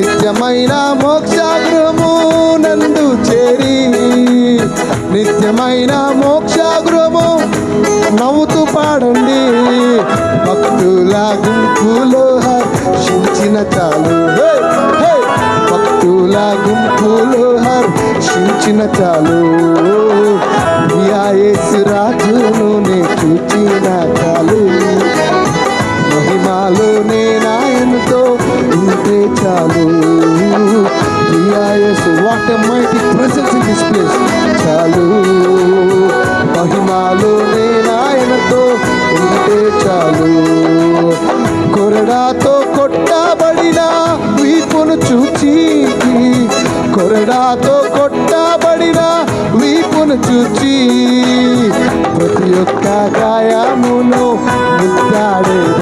నిత్యమైన మోక్షాగృహము నందు చేరి నిత్యమైన మోక్షాగృహము నవ్వుతూ పాడండి. భక్తుల గుంపులో హర్షించిన చాలు. భక్తుల గుంపులో హర్షించిన చాలు. ఉంటే చాలు. ప్రియాయేసు what mighty presence in this place చాలు. మహిమాలోనే నేనాయనతో ఉంటే చాలు. కొరడాతో కొట్టబడిన వీపును చూచి కొరడాతో కొట్టబడిన వీపును చూచి ప్రతి ఒక్క గాయమును ముద్దాడేదను